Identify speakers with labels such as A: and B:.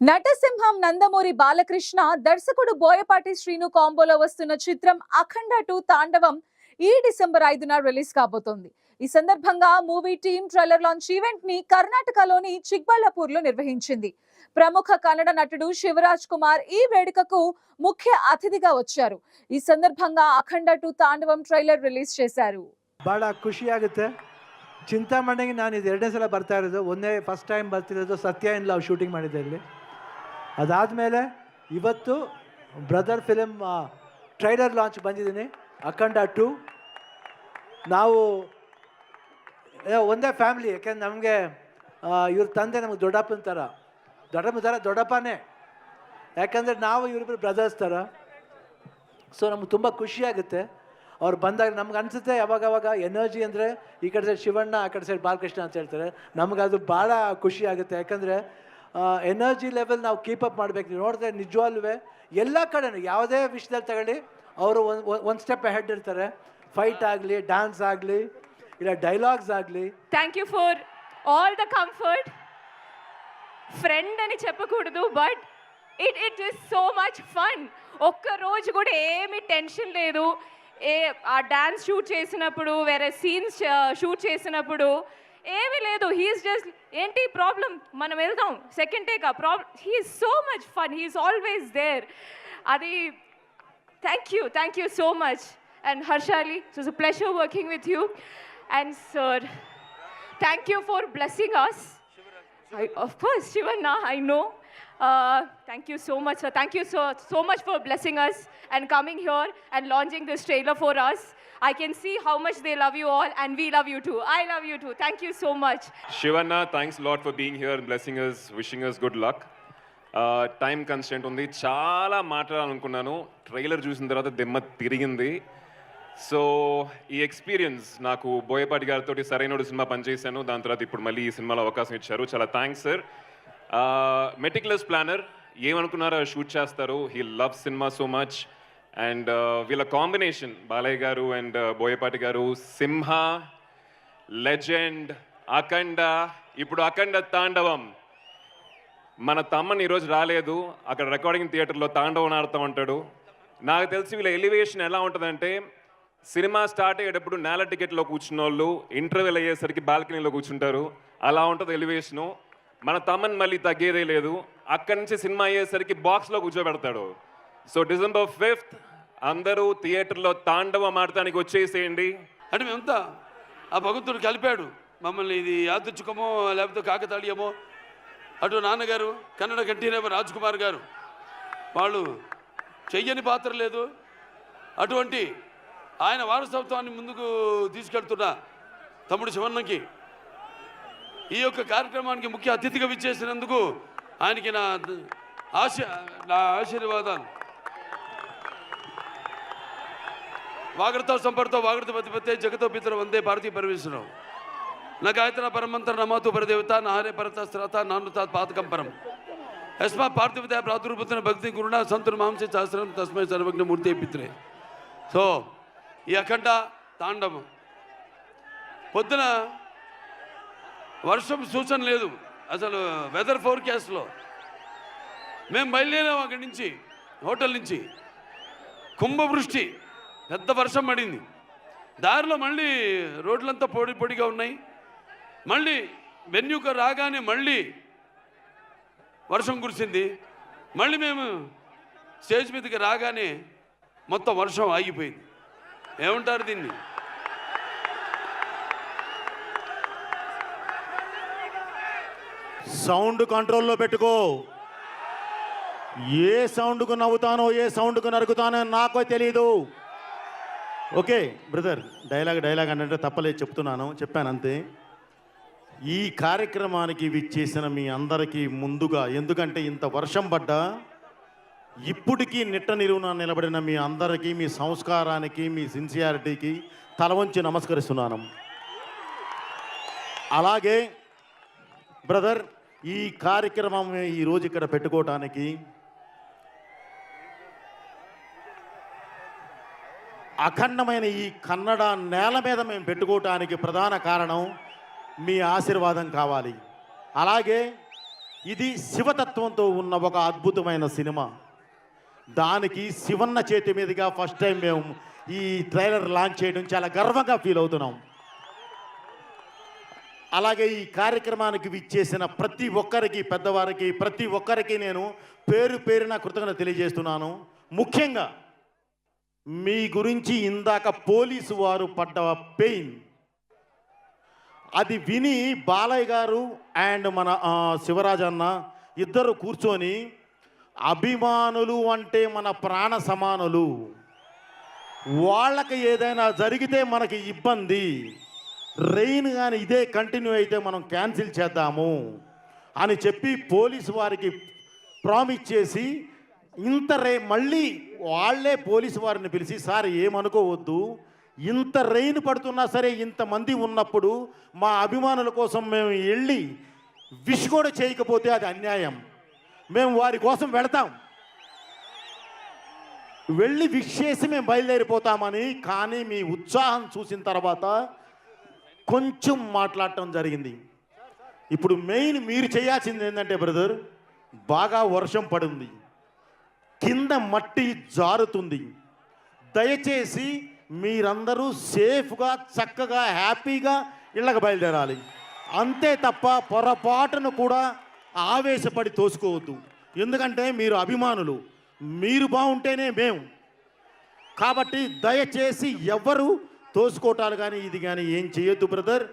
A: నటసింహం నందమూరి బాలకృష్ణ దర్శకుడు బోయపాటి శ్రీను కాంబోలో వస్తున్న చిత్రం అఖండ టూ తాండవం ఈ డిసెంబర్ ఐదున రిలీజ్ కాబోతోంది ఈ సందర్భంగా movie team trailer launch event ని కర్ణాటకలోని చిక్బళ్ళాపూర్ లో నిర్వహించింది ప్రముఖ కన్నడ నటుడు శివరాజ్ కుమార్ ఈ వేడుకకు ముఖ్య అతిథిగా వచ్చారు ఈ సందర్భంగా Akhanda two Thandavam trailer release చేశారు
B: ಭಾಳ ಖುಷಿಯಾಗುತ್ತೆ ಚಿಂತಾಮಣಿಗೆ ನಾನು ಇದು ಎರಡನೇ ಸಲ ಬರ್ತಾ ಇರೋದು ಒಂದೇ ಫಸ್ಟ್ ಟೈಮ್ ಬರ್ತಿರೋದು ಸತ್ಯ ಇನ್ ಲವ್ ಶೂಟಿಂಗ್ ಮಾಡಿದ್ದೆ ಇಲ್ಲಿ ಅದಾದಮೇಲೆ ಇವತ್ತು ಬ್ರದರ್ ಫಿಲಮ್ ಟ್ರೈಲರ್ ಲಾಂಚ್ ಬಂದಿದ್ದೀನಿ, ಅಖಂಡ ಟು. ನಾವು ಒಂದೇ ಫ್ಯಾಮಿಲಿ, ಯಾಕೆಂದ್ರೆ ನಮಗೆ ಇವ್ರ ತಂದೆ ನಮಗೆ ದೊಡ್ಡಪ್ಪನ ಥರ. ದೊಡ್ಡಪ್ಪನ ಥರ ದೊಡ್ಡಪ್ಪನೇ. ಯಾಕಂದರೆ ನಾವು ಇವರಿಬ್ಬರು ಬ್ರದರ್ಸ್ ಥರ. ಸೊ ನಮ್ಗೆ ತುಂಬ ಖುಷಿಯಾಗುತ್ತೆ ಅವ್ರು ಬಂದಾಗ ನಮ್ಗೆ ಅನಿಸುತ್ತೆ ಯಾವಾಗ ಅವಾಗ ಎನರ್ಜಿ ಅಂದರೆ ಈ ಕಡೆ ಸೈಡ್ ಶಿವಣ್ಣ, ಆ ಕಡೆ ಸೈಡ್ ಬಾಲಕೃಷ್ಣ ಅಂತ ಹೇಳ್ತಾರೆ. ನಮ್ಗೆ ಅದು ಭಾಳ ಖುಷಿ ಆಗುತ್ತೆ. ಯಾಕಂದರೆ ಎನರ್ಜಿ ಲೆವೆಲ್ ನಾವು ಕೀಪಪ್ ಮಾಡಬೇಕು ನೀವು ನೋಡಿದ್ರೆ ನಿಜವಾಗ್ಲೂ ಎಲ್ಲ ಕಡೆನೂ ಯಾವುದೇ ವಿಷಯದಲ್ಲಿ ತಗೊಳ್ಳಿ ಅವರು ಒಂದು ಒಂದು ಸ್ಟೆಪ್ ಹೆಡ್ ಇರ್ತಾರೆ ಫೈಟ್ ಆಗಲಿ ಡ್ಯಾನ್ಸ್ ಆಗಲಿ ಇಲ್ಲ ಡೈಲಾಗ್ಸ್ ಆಗಲಿ
C: thank you for all the comfort friend అని చెప్పకూడదు but it it is so much fun ఒక్క రోజు కూడా ఏమి టెన్షన్ లేదు ఏ ఆ డాన్స్ షూట్ చేసినప్పుడు వేరే సీన్స్ షూట్ చేసినప్పుడు ఏమీ లేదు హీఈస్ జస్ట్ ఏంటి ప్రాబ్లం మనం వెళ్దాం సెకండ్ టేక్ ఆ problem he's so much fun he's always there అది thank you thank you so much and Harshali it was a pleasure working with you and sir thank you for blessing us. I, of course, Shivanna, I know. Uh, thank you so much, sir. Thank you so, so much for blessing us and coming here and launching this trailer for us. I can see how much they love you all, and we love you too. I love you too. Thank you so much.
D: Shivanna, thanks a lot for being here and blessing us, wishing us good luck. Uh, time constraint ఉంది. చాలా మాట్లాడాలనుకున్నాను. Trailer చూసిన తర్వాత దెమ్మ తిరిగింది. So ఈ experience నాకు బోయపాటి గారితో సరైనడు cinema పనిచేశాను. దాని తర్వాత ఇప్పుడు మళ్ళీ ఈ సినిమాలో అవకాశం ఇచ్చారు. చాలా థ్యాంక్స్ సార్ మెటిక్యులస్ ప్లానర్ ఏమనుకున్నారో షూట్ చేస్తారు. He love cinema so much and uh, వీళ్ళ combination Balayya garu and uh, Boyapati గారు సింహ లెజెండ్ అఖండ ఇప్పుడు అఖండ తాండవం. మన తమ్మని ఈరోజు రాలేదు అక్కడ రికార్డింగ్ థియేటర్లో తాండవం ఆడుతూ ఉంటాడు నాకు తెలిసి వీళ్ళ ఎలివేషన్ ఎలా ఉంటుందంటే సినిమా స్టార్ట్ అయ్యేటప్పుడు నేల టికెట్లో కూర్చున్న వాళ్ళు ఇంటర్వెల్ అయ్యేసరికి బాల్కనీలో కూర్చుంటారు. అలా ఉంటుంది ఎలివేషను మన తమ్మని మళ్ళీ తగ్గేదే లేదు. అక్కడి నుంచి సినిమా అయ్యేసరికి బాక్స్లో కూర్చోబెడతాడు. సో డిసెంబర్ ఫిఫ్త్ అందరూ థియేటర్లో తాండవం ఆడటానికి వచ్చేసేయండి.
E: అంటే మేమంతా ఆ భగవంతుడు కలిపాడు. మమ్మల్ని ఇది యాదృచ్ఛికమో లేకపోతే కాకతాళీయమో. అటు నాన్నగారు కన్నడ కంఠీరేమ రాజ్ కుమార్ గారు వాళ్ళు చెయ్యని పాత్ర లేదు. అటువంటి ఆయన వారసత్వాన్ని ముందుకు తీసుకెళ్తున్న తమ్ముడు శివన్నకి ఈ యొక్క కార్యక్రమానికి ముఖ్య అతిథిగా విచ్చేసినందుకు ఆయనకి నా ఆశ నా ఆశీర్వాదాలు. వాగడతో సంపర్తో వాగడత పతిపతే జగతో పితర వందే భారతీయ పరమేశ్వరం నా గాయత్ర పరమంతర నమాతు పరదేవత నాహరే పరత శ్రత నానుత పాతకం పరం యస్మా పార్థివత ప్రాదుర్భూతన భక్తి గురుణ సంతుల మాంసే శాస్త్రం తస్మై సర్వజ్ఞ మూర్తి పిత్రే. సో ఈ అఖండ తాండవం. పొద్దున వర్షం సూచన లేదు. అసలు వెదర్ ఫోర్కాస్ట్లో మేము బయలుదేరాం అక్కడి నుంచి హోటల్ నుంచి. కుంభవృష్టి. పెద్ద వర్షం పడింది. దారిలో మళ్ళీ రోడ్లంతా పొడి పొడిగా ఉన్నాయి. మళ్ళీ వెన్యూక రాగానే మళ్ళీ వర్షం కురిసింది. మళ్ళీ మేము స్టేజ్ మీదకి రాగానే మొత్తం వర్షం ఆగిపోయింది. ఏమంటారు దీన్ని?
F: సౌండ్ కంట్రోల్లో పెట్టుకో. ఏ సౌండ్కు నవ్వుతానో ఏ సౌండ్కు నరుకుతానో నాకో తెలియదు ఓకే బ్రదర్ డైలాగ్ డైలాగ్ అంటే తప్పలేదు చెప్తున్నాను చెప్పాను అంతే. ఈ కార్యక్రమానికి విచ్చేసిన మీ అందరికీ ముందుగా ఎందుకంటే ఇంత వర్షం పడ్డా ఇప్పటికీ నిట్ట నిలువున నిలబడిన మీ అందరికీ మీ సంస్కారానికి మీ సిన్సియారిటీకి తల వంచి నమస్కరిస్తున్నాను. అలాగే బ్రదర్ ఈ కార్యక్రమం ఈరోజు ఇక్కడ పెట్టుకోవటానికి అఖండమైన ఈ కన్నడ నేల మీద మేము పెట్టుకోవటానికి ప్రధాన కారణం మీ ఆశీర్వాదం కావాలి. అలాగే ఇది శివతత్వంతో ఉన్న ఒక అద్భుతమైన సినిమా. దానికి శివన్న చేతి మీదుగా ఫస్ట్ టైం మేము ఈ ట్రైలర్ లాంచ్ చేయడం చాలా గర్వంగా ఫీల్ అవుతున్నాం. అలాగే ఈ కార్యక్రమానికి విచ్చేసిన ప్రతి ఒక్కరికి పెద్దవారికి ప్రతి ఒక్కరికి నేను పేరు పేరున కృతజ్ఞత తెలియజేస్తున్నాను. ముఖ్యంగా మీ గురించి ఇందాక పోలీసు వారు పడ్డ పెయిన్. అది విని బాలయ్య గారు అండ్ మన శివరాజ్ అన్న ఇద్దరు కూర్చొని అభిమానులు అంటే మన ప్రాణ సమానులు. వాళ్ళకి ఏదైనా జరిగితే మనకి ఇబ్బంది. రెయిన్ కానీ ఇదే కంటిన్యూ అయితే మనం క్యాన్సిల్ చేద్దాము అని చెప్పి పోలీసు వారికి ప్రామిస్ చేసి ఇంత రే మళ్ళీ వాళ్ళే పోలీసు వారిని పిలిచి సార్ ఏమనుకోవద్దు. ఇంత రెయిన్ పడుతున్నా సరే ఇంతమంది ఉన్నప్పుడు మా అభిమానుల కోసం మేము వెళ్ళి విష్ కూడా చేయకపోతే అది అన్యాయం. మేము వారి కోసం వెళతాం. వెళ్ళి విష్ చేసి మేము బయలుదేరిపోతామని కానీ మీ ఉత్సాహం చూసిన తర్వాత కొంచెం మాట్లాడటం జరిగింది. ఇప్పుడు మెయిన్ మీరు చేయాల్సింది ఏంటంటే బ్రదర్ బాగా వర్షం పడింది. కింద మట్టి జారుతుంది. దయచేసి మీరందరూ సేఫ్గా చక్కగా హ్యాపీగా ఇళ్ళకి బయలుదేరాలి. అంతే తప్ప పొరపాటును కూడా ఆవేశపడి తోసుకోవద్దు. ఎందుకంటే మీరు అభిమానులు. మీరు బాగుంటేనే మేము. కాబట్టి దయచేసి ఎవ్వరు తోసుకోవటాలు కానీ ఇది కానీ ఏం చేయొద్దు బ్రదర్.